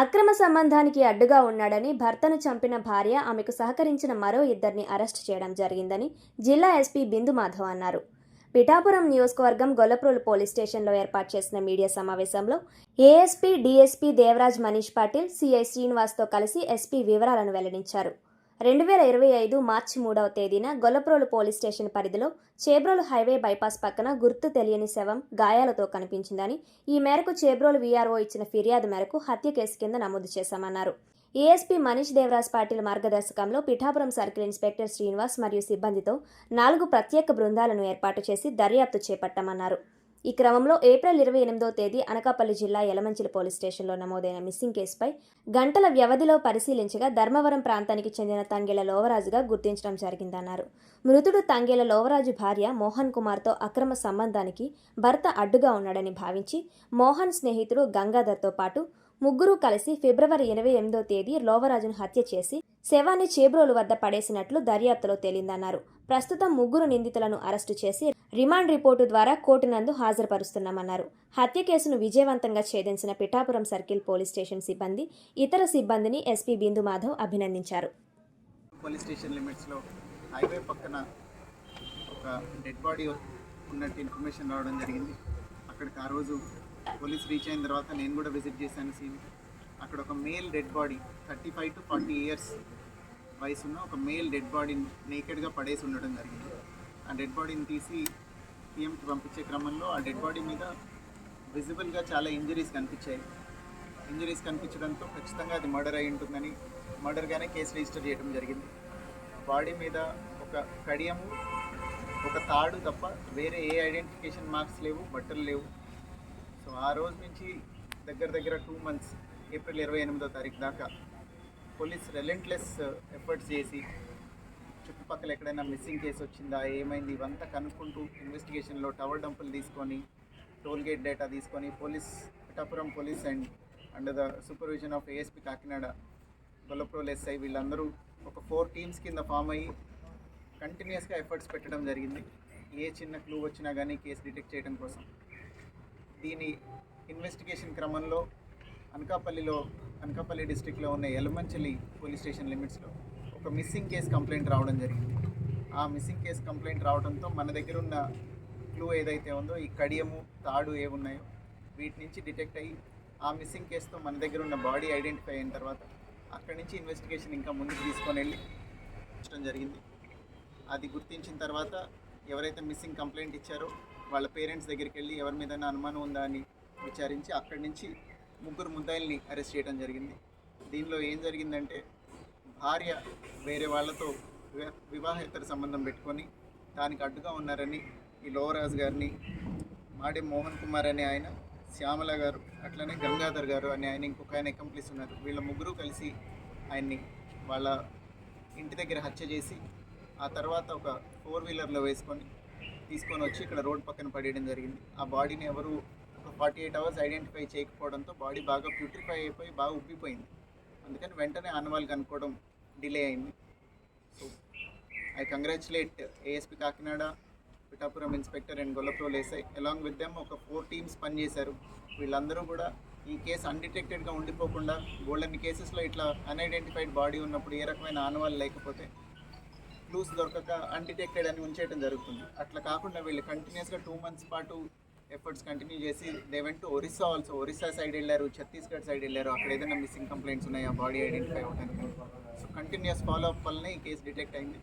అక్రమ సంబంధానికి అడ్డుగా ఉన్నాడని భర్తను చంపిన భార్య ఆమెకు సహకరించిన మరో ఇద్దరిని అరెస్టు చేయడం జరిగిందని జిల్లా ఎస్పీ బిందు మాధవ్ అన్నారు. పిఠాపురం నియోజకవర్గం గొల్లప్రోలు పోలీస్ స్టేషన్లో ఏర్పాటు చేసిన మీడియా సమావేశంలో ASP DSP Devaraj Manish Patil CI శ్రీనివాస్తో కలిసి ఎస్పీ వివరాలను వెల్లడించారు. రెండు వేల ఇరవై ఐదు మార్చి మూడవ తేదీన గొల్లప్రోలు పోలీస్ స్టేషన్ పరిధిలో చేబ్రోలు హైవే బైపాస్ పక్కన గుర్తు తెలియని శవం గాయాలతో కనిపించిందని ఈ మేరకు చేబ్రోలు వీఆర్ఓ ఇచ్చిన ఫిర్యాదు మేరకు హత్య కేసు కింద నమోదు చేశామన్నారు. ఏఎస్పీ మనీష్ దేవరాజ్ పాటిల్ మార్గదర్శకంలో పిఠాపురం సర్కిల్ ఇన్స్పెక్టర్ శ్రీనివాస్ మరియు సిబ్బందితో నాలుగు ప్రత్యేక బృందాలను ఏర్పాటు చేసి దర్యాప్తు చేపట్టామన్నారు. ఈ క్రమంలో ఏప్రిల్ ఇరవై ఎనిమిదో తేదీ అనకాపల్లి జిల్లా యలమంచిలి పోలీస్ స్టేషన్లో నమోదైన మిస్సింగ్ కేసుపై గంటల వ్యవధిలో పరిశీలించగా ధర్మవరం ప్రాంతానికి చెందిన తంగేల లోవరాజుగా గుర్తించడం జరిగిందన్నారు. మృతుడు తంగేల లోవరాజు భార్య మోహన్ కుమార్తో అక్రమ సంబంధానికి భర్త అడ్డుగా ఉన్నాడని భావించి మోహన్ స్నేహితుడు గంగాధర్తో పాటు ముగ్గురు కలిసి ఫిబ్రవరి ఇరవై ఎనిమిదో తేదీ లోవరాజును హత్య చేసి శవాన్ని చేబ్రోలు వద్ద పడేసినట్లు దర్యాప్తులో తేలిందన్నారు. ప్రస్తుతం ముగ్గురు నిందితులను అరెస్టు చేసి రిమాండ్ రిపోర్టు ద్వారా కోర్టు నందు హాజరుపరుస్తున్నామన్నారు. హత్య కేసును విజయవంతంగా ఛేదించిన పిఠాపురం సర్కిల్ పోలీస్ స్టేషన్ సిబ్బంది ఇతర సిబ్బందిని ఎస్పీ బిందు మాధవ్ అభినందించారు. పోలీస్ స్టేషన్ లిమిట్స్లో హైవే పక్కన ఒక డెడ్ బాడీ ఉన్నట్టు ఇన్ఫర్మేషన్ రావడం జరిగింది. అక్కడికి ఆ రోజు పోలీస్ రీచ్ అయిన తర్వాత నేను కూడా విజిట్ చేశాను సీన్ అక్కడ ఒక male dead body thirty five to forty years వయసు ఉన్న ఒక మేల్ డెడ్ బాడీని నేకెడ్గా పడేసి ఉండడం జరిగింది. ఆ డెడ్ బాడీని తీసి పిఎంకి పంపించే క్రమంలో ఆ డెడ్ బాడీ మీద విజిబుల్గా చాలా ఇంజరీస్ కనిపించాయి. ఇంజరీస్ కనిపించడంతో ఖచ్చితంగా అది మర్డర్ అయి ఉంటుందని మర్డర్గానే కేసు రిజిస్టర్ చేయడం జరిగింది. బాడీ మీద ఒక కడియము ఒక తాడు తప్ప వేరే ఏ ఐడెంటిఫికేషన్ మార్క్స్ లేవు బట్టలు లేవు. సో ఆ రోజు నుంచి దగ్గర దగ్గర టూ మంత్స్ ఏప్రిల్ ఇరవై ఎనిమిదో తారీఖు దాకా పోలీస్ రెలెంట్లెస్ ఎఫర్ట్స్ చేసి చుట్టుపక్కల ఎక్కడైనా మిస్సింగ్ కేసు వచ్చిందా ఏమైంది ఇవంతా కనుక్కుంటూ ఇన్వెస్టిగేషన్లో టవర్ డంపులు తీసుకొని టోల్గేట్ డేటా తీసుకొని police Pithapuram police and under the supervision of ASP Kakinada Gollaprolu SI వీళ్ళందరూ ఒక ఫోర్ టీమ్స్ కింద ఫామ్ అయ్యి కంటిన్యూస్గా ఎఫర్ట్స్ పెట్టడం జరిగింది. ఏ చిన్న క్లూ వచ్చినా కానీ కేసు డిటెక్ట్ చేయడం కోసం. దీని ఇన్వెస్టిగేషన్ క్రమంలో అనకాపల్లిలో అనకాపల్లి డిస్టిక్లో ఉన్న ఎలమంచలి పోలీస్ స్టేషన్ లిమిట్స్లో ఒక మిస్సింగ్ కేసు కంప్లైంట్ రావడం జరిగింది. ఆ మిస్సింగ్ కేసు కంప్లైంట్ రావడంతో మన దగ్గర ఉన్న క్లూ ఏదైతే ఉందో ఈ కడియము తాడు ఏమున్నాయో వీటి నుంచి డిటెక్ట్ అయ్యి ఆ మిస్సింగ్ కేసుతో మన దగ్గర ఉన్న బాడీ ఐడెంటిఫై అయిన తర్వాత అక్కడి నుంచి ఇన్వెస్టిగేషన్ ఇంకా ముందుకు తీసుకొని వెళ్ళి ఉంచడం జరిగింది. అది గుర్తించిన తర్వాత ఎవరైతే మిస్సింగ్ కంప్లైంట్ ఇచ్చారో వాళ్ళ పేరెంట్స్ దగ్గరికి వెళ్ళి ఎవరి మీద అనుమానం ఉందా అని విచారించి అక్కడి నుంచి ముగ్గురు ముద్దాయిల్ని అరెస్ట్ చేయడం జరిగింది. దీనిలో ఏం జరిగిందంటే భార్య వేరే వాళ్ళతో వివా- వివాహేతర సంబంధం పెట్టుకొని దానికి అడ్డుగా ఉన్నారని ఈ లోవరాజు గారిని మాడే మోహన్ కుమార్ అనే ఆయన శ్యామల గారు అట్లనే గంగాధర్ గారు అనే ఆయన ఇంకొక ఆయన కంప్లీస్ ఉన్నారు. వీళ్ళ ముగ్గురు కలిసి ఆయన్ని వాళ్ళ ఇంటి దగ్గర హత్య చేసి ఆ తర్వాత ఒక ఫోర్ వీలర్లో వేసుకొని తీసుకొని వచ్చి ఇక్కడ రోడ్ పక్కన పడేయడం జరిగింది. ఆ బాడీని ఎవరు ఒక ఫార్టీ ఎయిట్ అవర్స్ ఐడెంటిఫై చేయకపోవడంతో బాడీ బాగా ప్యూట్రిఫై అయిపోయి బాగా ఉబ్బిపోయింది. అందుకని వెంటనే ఆనవాళ్ళు కనుక్కోవడం డిలే అయింది. So I congratulate ASP Kakinada Pithapuram inspector and Gollaprolu SI along with them ఒక ఫోర్ టీమ్స్ పనిచేశారు. వీళ్ళందరూ కూడా ఈ కేసు అన్డిటెక్టెడ్గా ఉండిపోకుండా గోల్డెన్ కేసెస్లో ఇట్లా అన్ఐడెంటిఫైడ్ బాడీ ఉన్నప్పుడు ఏ రకమైన ఆనవాళ్ళు లేకపోతే క్లూస్ దొరకక అన్డిటెక్టెడ్ అని ఉంచేయడం జరుగుతుంది. అట్లా కాకుండా వీళ్ళు కంటిన్యూస్గా టూ మంత్స్ పాటు ఎఫర్ట్స్ కంటిన్యూ చేసి they went Orissa also Orissa side వెళ్ళారు ఛత్తీస్గఢ్ సైడ్ వెళ్ళారు. అక్కడ ఏదైనా మిస్సింగ్ కంప్లైంట్స్ ఉన్నాయా? బాడీ ఐడెంటిఫై అవ్వడానికి సో కంటిన్యూస్ ఫాలో అప్ వల్లనే ఈ కేసు డిటెక్ట్ అయింది.